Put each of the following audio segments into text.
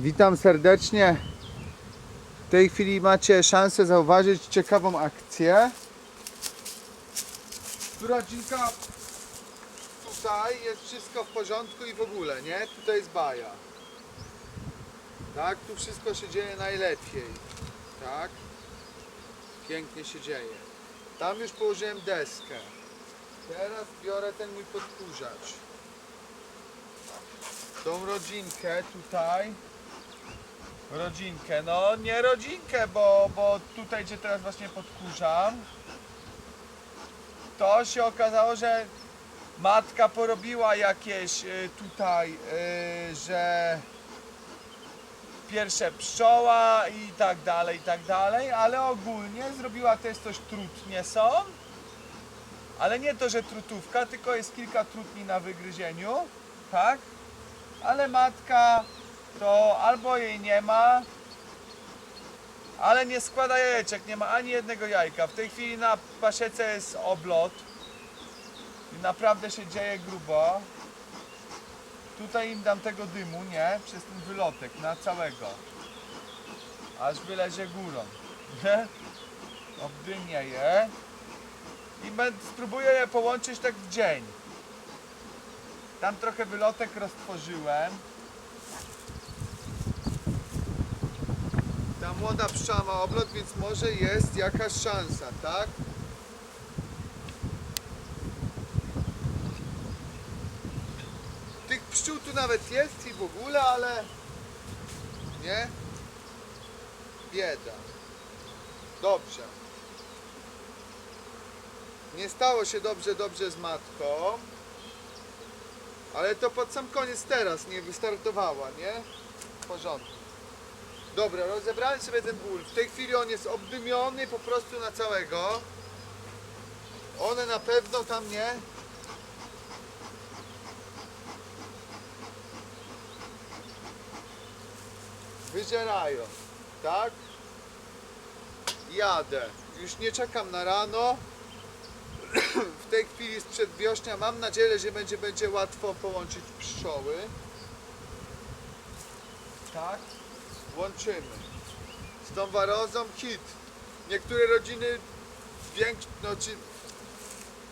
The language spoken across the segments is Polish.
Witam serdecznie. W tej chwili macie szansę zauważyć ciekawą akcję. Rodzinka tutaj jest wszystko w porządku i w ogóle, nie? Tutaj jest baja. Tak, tu wszystko się dzieje najlepiej. Tak? Pięknie się dzieje. Tam już położyłem deskę. Teraz biorę ten mój podkurzacz. Tą rodzinkę tutaj. Rodzinkę, no nie rodzinkę, bo, bo tutaj gdzie teraz właśnie podkurzam. To się okazało, że matka porobiła jakieś y, tutaj, y, że pierwsze pszczoła i tak dalej, i tak dalej, ale ogólnie zrobiła też coś trutnie są. Ale nie to, że trutówka, tylko jest kilka trutni na wygryzieniu, tak? Ale matka to albo jej nie ma, ale nie składa jajeczek, nie ma ani jednego jajka. W tej chwili na pasiece jest oblot i naprawdę się dzieje grubo. Tutaj im dam tego dymu, nie? Przez ten wylotek, na całego. Aż wylezie górą. Nie? Obdymię je. I spróbuję je połączyć tak w dzień. Tam trochę wylotek roztworzyłem. Pszczoła ma oblot, więc może jest jakaś szansa, tak? Tych pszczół tu nawet jest i w ogóle, ale nie? Bieda. Dobrze. Nie stało się dobrze, dobrze z matką. Ale to pod sam koniec teraz nie wystartowała, nie? W porządku. Dobra, rozebrałem sobie ten ból. W tej chwili on jest obdymiony po prostu na całego. One na pewno tam nie. Wyżerają, tak? Jadę. Już nie czekam na rano. W tej chwili jest przedwiośnia. Mam nadzieję, że będzie, będzie łatwo połączyć pszczoły. Tak? Łączymy. Z tą warozą hit. Niektóre rodziny większe, no,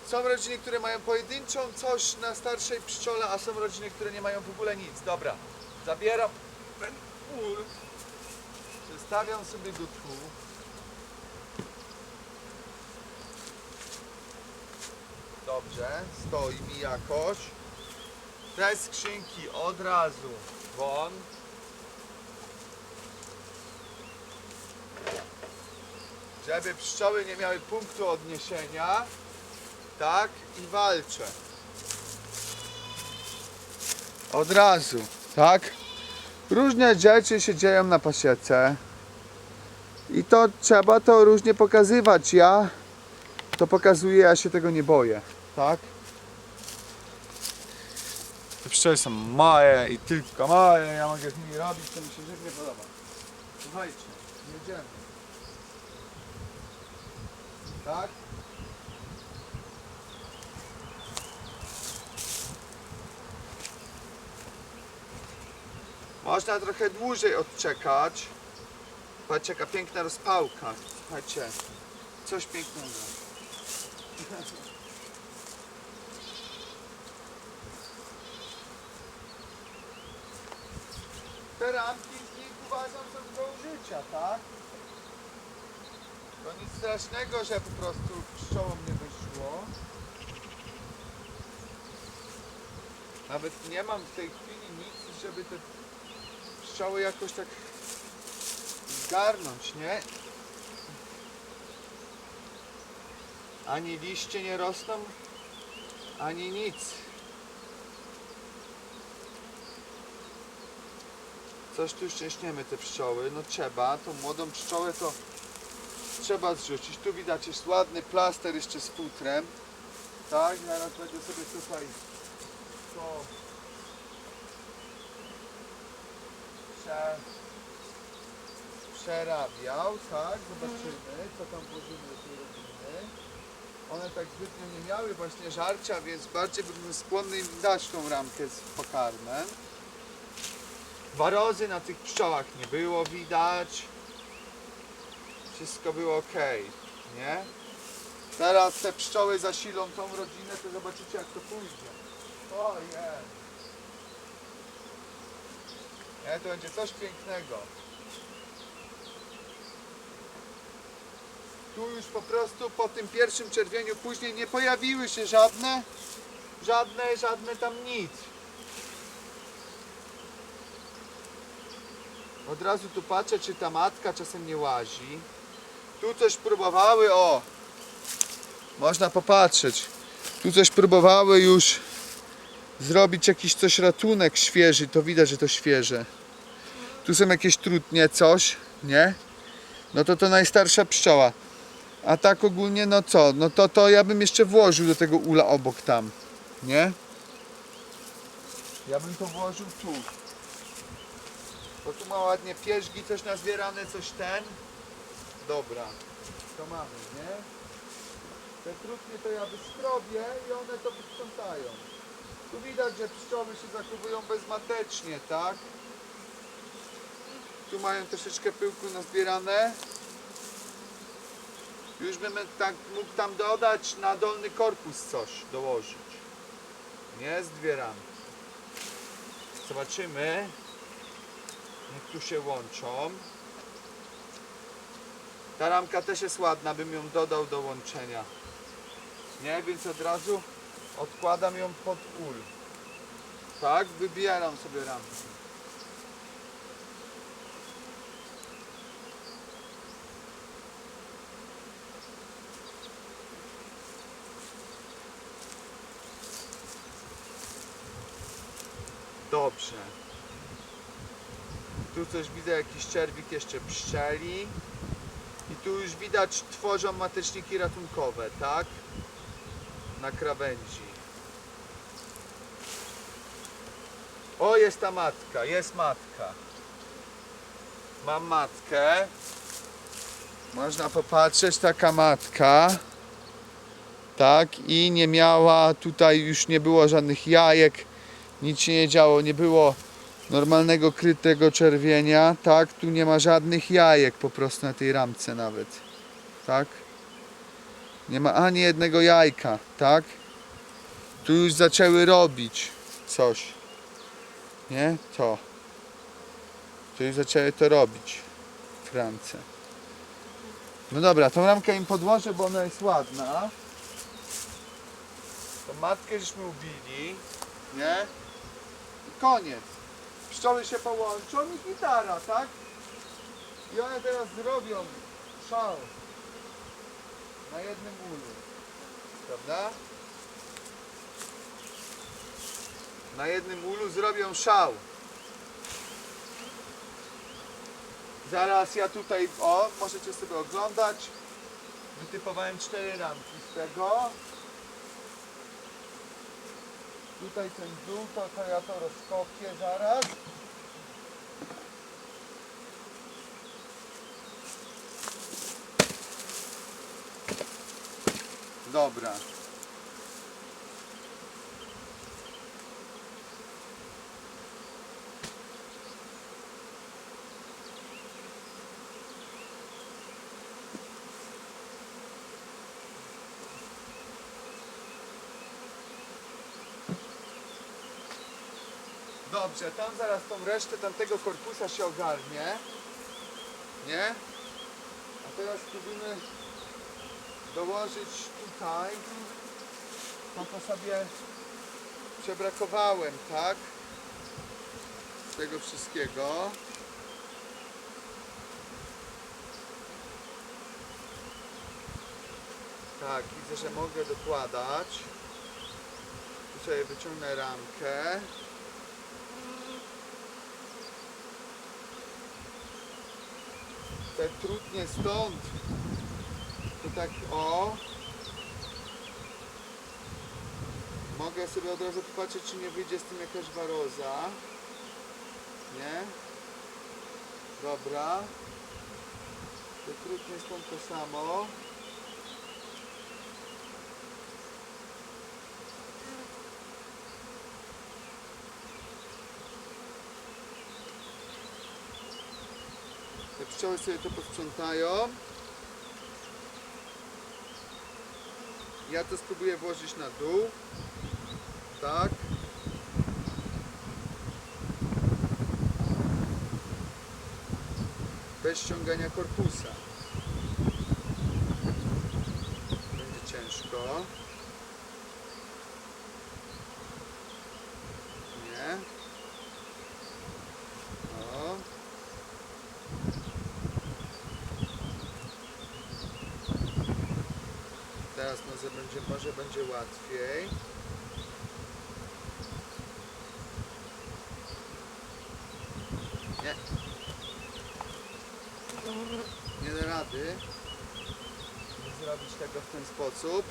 są rodziny, które mają pojedynczą coś na starszej pszczole, a są rodziny, które nie mają w ogóle nic. Dobra, zabieram ten ul, przestawiam sobie go tu. Dobrze, stoi mi jakoś. Te skrzynki od razu won. Żeby pszczoły nie miały punktu odniesienia. Tak i walczę. Od razu, tak? Różne rzeczy się dzieją na pasiece. I to trzeba to różnie pokazywać. Ja to pokazuję, ja się tego nie boję, tak? Te pszczoły są małe i tylko małe, ja mogę z nimi robić, to mi się żywnie podoba. Słuchajcie, jedziemy. Tak? Można trochę dłużej odczekać. Patrzcie, jaka piękna rozpałka. Słuchajcie, coś pięknego. Te ramki z nich uważam są do użycia, tak? To nic strasznego, że po prostu pszczołom nie wyszło. Nawet nie mam w tej chwili nic, żeby te pszczoły jakoś tak zgarnąć, nie? Ani liście nie rosną, ani nic. Coś tu szczęśniemy te pszczoły, no trzeba, tą młodą pszczołę to trzeba zrzucić. Tu widać jest ładny plaster jeszcze z futrem. Tak, zaraz będę sobie tutaj to prze, przerabiał, tak, zobaczymy co tam włożymy tej rodziny. One tak zbytnio nie miały właśnie żarcia, więc bardziej bym skłonny im dać tą ramkę z pokarmem. Warozy na tych pszczołach nie było widać. Wszystko było ok, nie? Teraz te pszczoły zasilą tą rodzinę, to zobaczycie jak to pójdzie. Ojej. Nie, to będzie coś pięknego. Tu już po prostu po tym pierwszym czerwieniu później nie pojawiły się żadne, żadne, żadne tam nic. Od razu tu patrzę, czy ta matka czasem nie łazi. Tu coś próbowały, o! Można popatrzeć. Tu coś próbowały już zrobić jakiś coś ratunek świeży, to widać, że to świeże. Tu są jakieś trutnie, coś, nie? No to to najstarsza pszczoła. A tak ogólnie, no co? No to to ja bym jeszcze włożył do tego ula obok tam, nie? Ja bym to włożył tu. Bo tu ma ładnie pierzgi, coś nazbierane, coś ten. Dobra, to mamy, nie? Te trutnie to ja wyskrobię i one to wysprzątają. Tu widać, że pszczoły się zachowują bezmatecznie, tak? Tu mają troszeczkę pyłku nazbierane. Już bym tak mógł tam dodać na dolny korpus coś dołożyć. Nie zbieram. Zobaczymy. Niech tu się łączą. Ta ramka też jest ładna, bym ją dodał do łączenia. Nie, więc od razu odkładam ją pod ul. Tak, wybieram sobie ramkę. Dobrze. Tu coś widzę, jakiś czerwik jeszcze pszczeli. Tu już widać, tworzą mateczniki ratunkowe, tak? Na krawędzi. O, jest ta matka, jest matka. Mam matkę. Można popatrzeć, taka matka. Tak, i nie miała, tutaj już nie było żadnych jajek, nic się nie działo, nie było normalnego krytego czerwienia, tak, tu nie ma żadnych jajek po prostu na tej ramce nawet, tak, nie ma ani jednego jajka, tak, tu już zaczęły robić coś, nie, to, tu już zaczęły to robić w ramce. No dobra, tą ramkę im podłożę, bo ona jest ładna. Tą matkę żeśmy ubili, nie? I koniec. Pszczoły się połączą i gitara, tak? I one teraz zrobią szał na jednym ulu. Prawda? Na jednym ulu zrobią szał. Zaraz ja tutaj, o, możecie sobie oglądać. Wytypowałem cztery ramki z tego. Tutaj ten dół, to, to ja to rozkopię zaraz. Dobra. Dobrze, tam zaraz tą resztę tamtego korpusa się ogarnie. Nie? A teraz spróbujmy dołożyć tutaj. To to sobie przebrakowałem, tak? Z tego wszystkiego. Tak, widzę, że mogę dokładać. Tu sobie wyciągnę ramkę. Te trudnie stąd. To tak o. Mogę sobie od razu popatrzeć, czy nie wyjdzie z tym jakaś waroza. Nie? Dobra. Te trudnie stąd to samo. Te pszczoły sobie to posprzątają. Ja to spróbuję włożyć na dół. Tak. Bez ściągania korpusa. Będzie ciężko. Nie. O. Teraz może będzie, może będzie łatwiej. Nie. Nie da rady zrobić tego w ten sposób.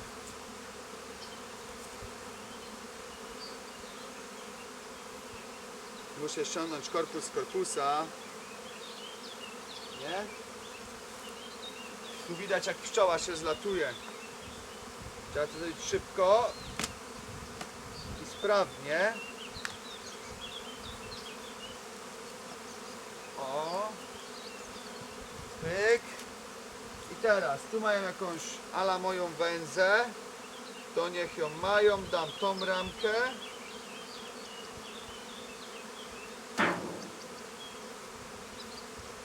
Muszę ściągnąć korpus z korpusa. Nie? Tu widać jak pszczoła się zlatuje. Trzeba to zrobić szybko i sprawnie. O. Pyk. I teraz, tu mają jakąś ala moją węzę. To niech ją mają, dam tą ramkę.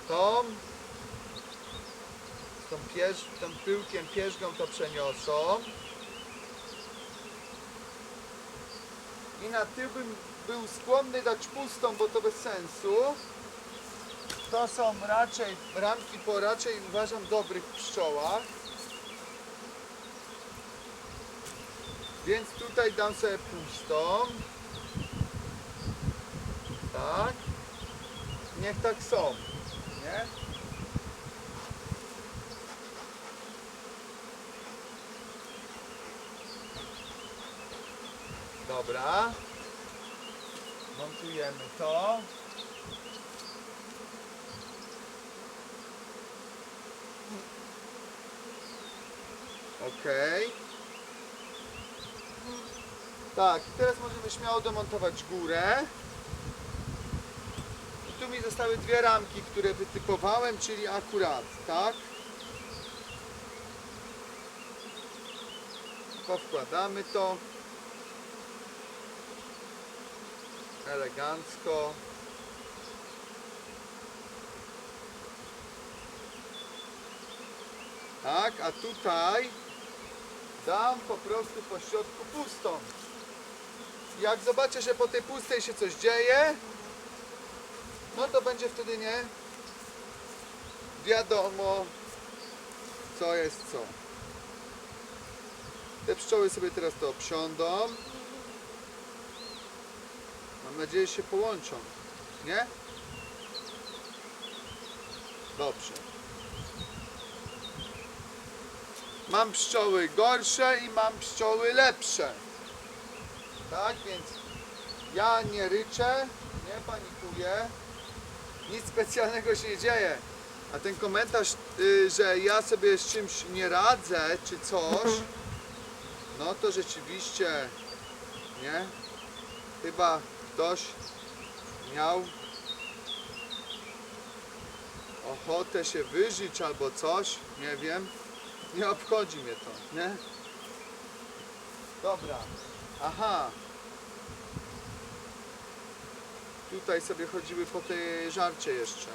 Tą. Tą, pierz, tą pierzgą to przeniosą. Na tył bym był skłonny dać pustą, bo to bez sensu. To są raczej ramki po raczej uważam dobrych pszczołach. Więc tutaj dam sobie pustą. Tak. Niech tak są. Nie? Dobra. Montujemy to. Okej. Tak, teraz możemy śmiało demontować górę. I tu mi zostały dwie ramki, które wytypowałem, czyli akurat, tak? Powkładamy to. Elegancko. Tak, a tutaj dam po prostu po środku pustą. Jak zobaczę, że po tej pustej się coś dzieje, no to będzie wtedy nie wiadomo co jest co. Te pszczoły sobie teraz to obsiądą. Mam nadzieję, że się połączą. Nie? Dobrze. Mam pszczoły gorsze i mam pszczoły lepsze. Tak, więc ja nie ryczę, nie panikuję. Nic specjalnego się nie dzieje. A ten komentarz, y, że ja sobie z czymś nie radzę, czy coś, no to rzeczywiście, nie? Chyba ktoś miał ochotę się wyżyć albo coś, nie wiem. Nie obchodzi mnie to, nie? Dobra. Aha. Tutaj sobie chodziły po tej żarcie jeszcze.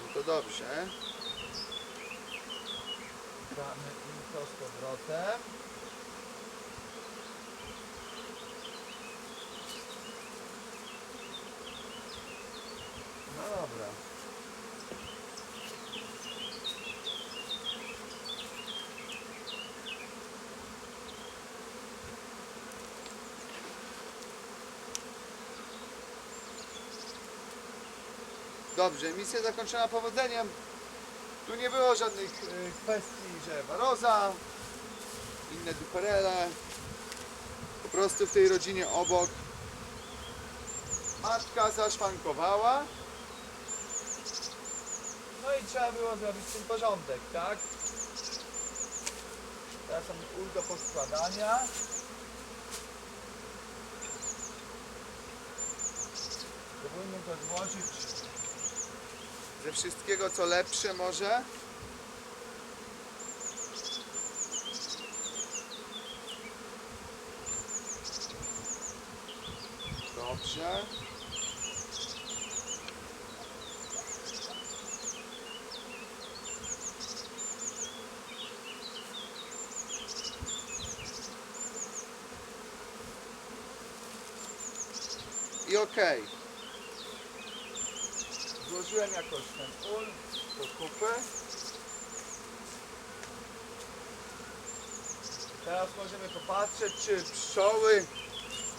No to dobrze. Damy im to z powrotem. No dobra. Dobrze, misja zakończona powodzeniem. Tu nie było żadnych y, kwestii, że waroza, inne duperele. Po prostu w tej rodzinie obok matka zaszwankowała. No i trzeba było zrobić tym porządek, tak? Teraz są ul do poskładania. Powinno to złożyć ze wszystkiego co lepsze może. Dobrze. I okej. Złożyłem jakoś ten ul do kupy. Teraz możemy popatrzeć, czy pszczoły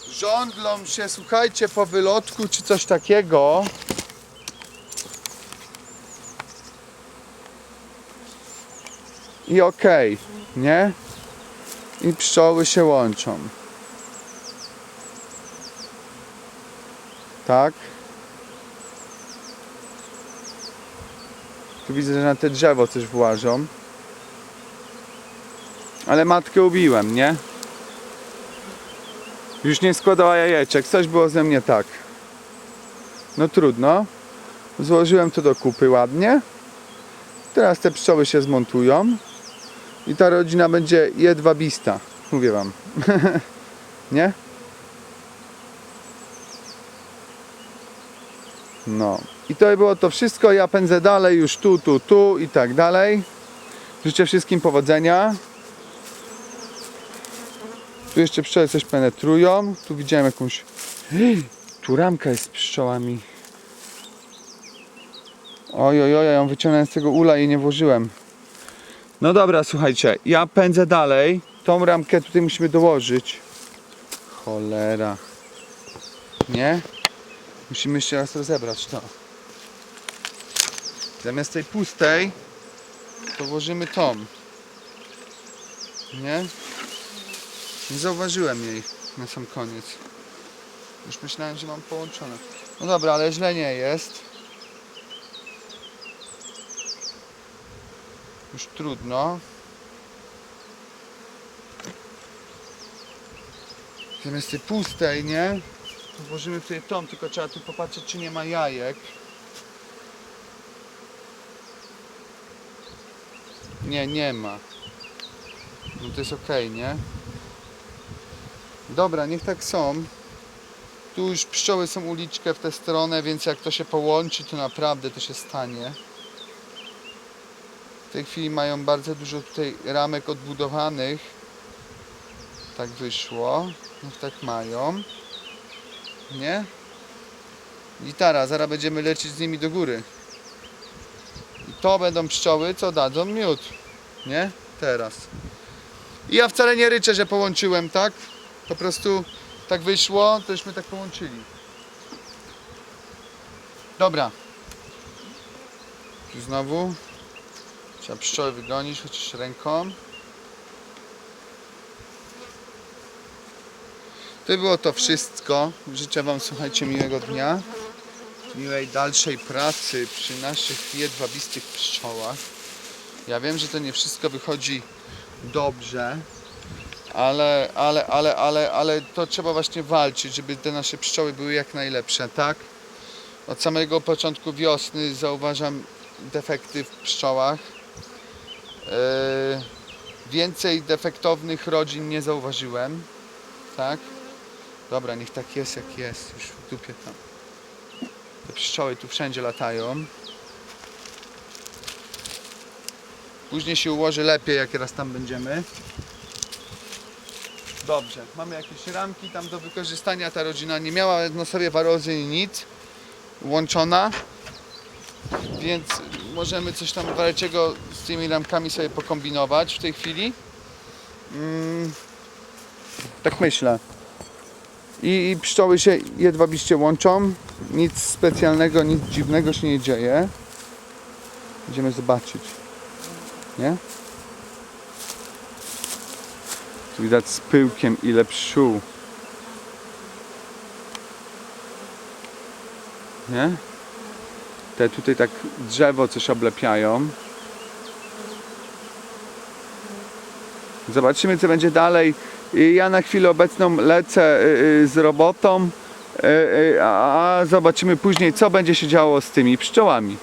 żądlą się, słuchajcie, po wylotku, czy coś takiego. I okej, nie? I pszczoły się łączą. Tak. Tu widzę, że na te drzewo coś włażą. Ale matkę ubiłem, nie? Już nie składała jajeczek. Coś było ze mnie tak. No trudno. Złożyłem to do kupy ładnie. Teraz te pszczoły się zmontują. I ta rodzina będzie jedwabista. Mówię wam. nie? No. I to było to wszystko. Ja pędzę dalej już tu, tu, tu i tak dalej. Życzę wszystkim powodzenia. Tu jeszcze pszczoły coś penetrują. Tu widziałem jakąś... Tu ramka jest z pszczołami. Oj, oj, oj, ja ją wyciągnąłem z tego ula i nie włożyłem. No dobra, słuchajcie, ja pędzę dalej. Tą ramkę tutaj musimy dołożyć. Cholera. Nie? Musimy jeszcze raz rozebrać to. Zamiast tej pustej, to tą. Nie? Nie zauważyłem jej na sam koniec. Już myślałem, że mam połączone. No dobra, ale źle nie jest. Już trudno. Zamiast tej pustej, nie? To włożymy tutaj tą, tylko trzeba tu popatrzeć, czy nie ma jajek. Nie, nie ma. No to jest ok, nie? Dobra, niech tak są. Tu już pszczoły są uliczkę w tę stronę, więc jak to się połączy, to naprawdę to się stanie. W tej chwili mają bardzo dużo tutaj ramek odbudowanych. Tak wyszło. Niech tak mają. Nie? Gitara, zaraz będziemy lecieć z nimi do góry. I to będą pszczoły, co dadzą miód. Nie? Teraz. I ja wcale nie ryczę, że połączyłem, tak? Po prostu tak wyszło, tośmy tak połączyli. Dobra. Tu znowu. Trzeba pszczoły wygonić, chociaż ręką. To było to wszystko. Życzę Wam, słuchajcie, miłego dnia. Miłej dalszej pracy przy naszych jedwabistych pszczołach. Ja wiem, że to nie wszystko wychodzi dobrze, ale, ale, ale, ale, ale to trzeba właśnie walczyć, żeby te nasze pszczoły były jak najlepsze, tak? Od samego początku wiosny zauważam defekty w pszczołach. Yy, więcej defektownych rodzin nie zauważyłem, tak? Dobra, niech tak jest jak jest, już w dupie tam. Te pszczoły tu wszędzie latają. Później się ułoży lepiej, jak raz tam będziemy. Dobrze, mamy jakieś ramki tam do wykorzystania. Ta rodzina nie miała na sobie warozy i nic łączona, więc możemy coś tam waleczego z tymi ramkami sobie pokombinować w tej chwili. Mm, tak myślę. I, pszczoły się jedwabiście łączą. Nic specjalnego, nic dziwnego się nie dzieje. Będziemy zobaczyć. Nie? Tu widać z pyłkiem ile pszczół. Nie? Te tutaj tak drzewo coś oblepiają. Zobaczymy co będzie dalej. I Ja na chwilę obecną lecę y, y, z robotą. A a zobaczymy później, co będzie się działo z tymi pszczołami.